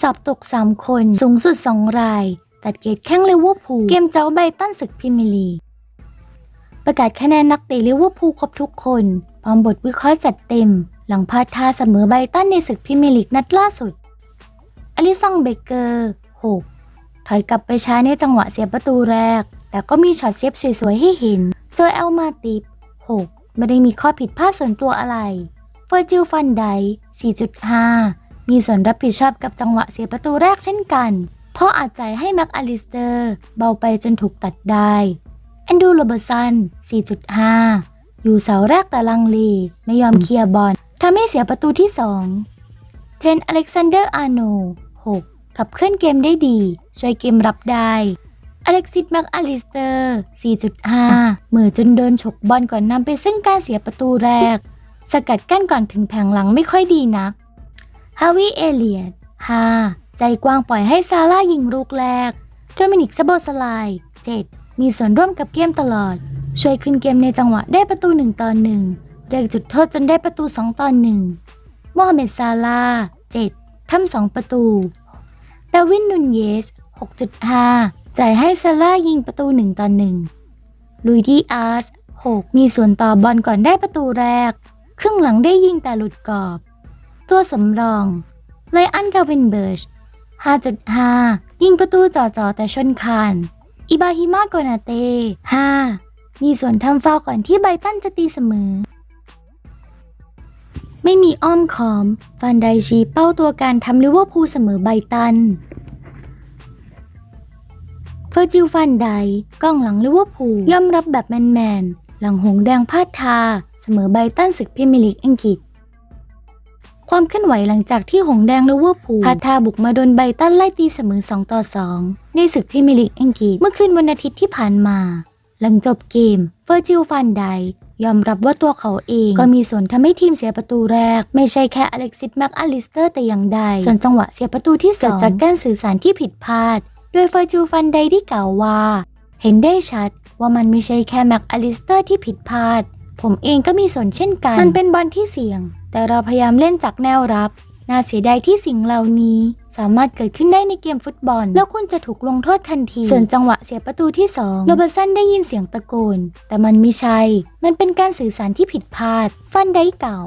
สอบตก 3 คนสูงสุด 2 ราย ตัดเกรดแข้งลิเวอร์พูลเกมเจ้าไบตันศึกพรีเมียร์ลี ประกาศคะแนนนักเตะลิเวอร์พูลครบทุกคน พร้อมบทวิเคราะห์จัดเต็ม หลังพาดท่าเสมอไบตันในศึกพรีเมียร์ลีกนัดล่าสุด อลิซังเบเกอร์ 6 ถอยกลับไปช้าในจังหวะเสียประตูแรก แต่ก็มีช็อตเซฟสวยๆให้เห็น โจเอลมาติฟ6ไม่ได้มีข้อผิดพลาดส่วนตัวอะไร เฟอร์จิลฟันได 4.5 มีส่วนรับผิดชอบกับจังหวะเสียประตูแรกเช่นกัน เพราะอาจใจให้แม็กอลิสเตอร์ เบาไปจนถูกตัดได้แอนดูโรเบอร์สัน 4.5 อยู่เสาแรกแต่ลังเลไม่ยอมเคลียร์บอลทำให้เสียประตูที่ 2 เทนอเล็กซานเดอร์อาร์โน 6 ขับเคลื่อนเกมได้ดี ช่วยเกมรับได้อเล็กซิสแม็กอลิสเตอร์ 4.5 เหมือจนโดนฉกบอลก่อนนำไปซึ่งการเสียประตูแรก สกัดกั้นก่อนถึงแผงหลังไม่ค่อยดีนัก ฮาวิเอเลียต5ใจกว้างปล่อยให้ซาร่ายิงลูกแรก โดมินิกซาโบสไลาย7มีส่วนร่วมกับเกมตลอด ช่วยขึ้นเกมในจังหวะได้ประตู1ต่อ1เรียกจุดโทษจนได้ประตู2ต่อ1โมฮัมเหม็ดซาลาห์7ทำ2ประตูดาวินนุนเยส 6.5 จ่ายให้ซาร่ายิงประตู1ต่อ1ลุยดีอาร์ส 6 มีส่วนต่อบอลก่อนได้ประตูแรก ครึ่งหลังได้ยิงแต่หลุดกรอบ ตัวสำรองไลอันกาวินเบิร์ช5.5 ยิงประตูจ่อๆแต่ชนคานอิบาฮิมาโกนาเต้5มีส่วนทำฟาวล์ก่อนที่ไบตันจะตีเสมอ ไม่มีอ้อมคอมฟันไดชีเป้าตัวการทำลิเวอร์พูลเสมอไบตันเฟอร์จิลฟันไดก้องหลังลิเวอร์พูลยอมรับแบบแมนๆ หลังหงแดงพลาดทา สมอไบตันศึกพรีเมียร์ลีกอังกฤษ ความเคลื่อนไหวหลังจากที่หงแดงลิเวอร์พูลพาทาบุกมาโดนไบตันไล่ตีเสมอ 2 ต่อ 2 ในศึกพรีเมียร์ลีกอังกฤษเมื่อคืนวันอาทิตย์ที่ผ่านมา หลังจบเกมเฟอร์จิลฟันไดยอมรับว่าตัวเขาเองก็มีส่วนทำให้ทีมเสียประตูแรก ไม่ใช่แค่อเล็กซิสแม็กอลิสเตอร์แต่อย่างใด ส่วนจังหวะเสียประตูที่สองเกิดจากการสื่อสารที่ผิดพลาด โดยเฟอร์จิลฟันไดได้กล่าวว่า เห็นได้ชัดว่ามันไม่ใช่แค่แม็กอลิสเตอร์ที่ผิดพลาด ผมเองก็มีส่วนเช่นกัน มันเป็นบอลที่เสี่ยง แต่เราพยายามเล่นจากแนวรับ น่าเสียดายที่สิ่งเหล่านี้ สามารถเกิดขึ้นได้ในเกมฟุตบอล แล้วคุณจะถูกลงโทษทันที ส่วนจังหวะเสียประตูที่2โรเบอร์สันได้ยินเสียงตะโกน แต่มันไม่ใช่ มันเป็นการสื่อสารที่ผิดพลาด ฟันได้กล่าว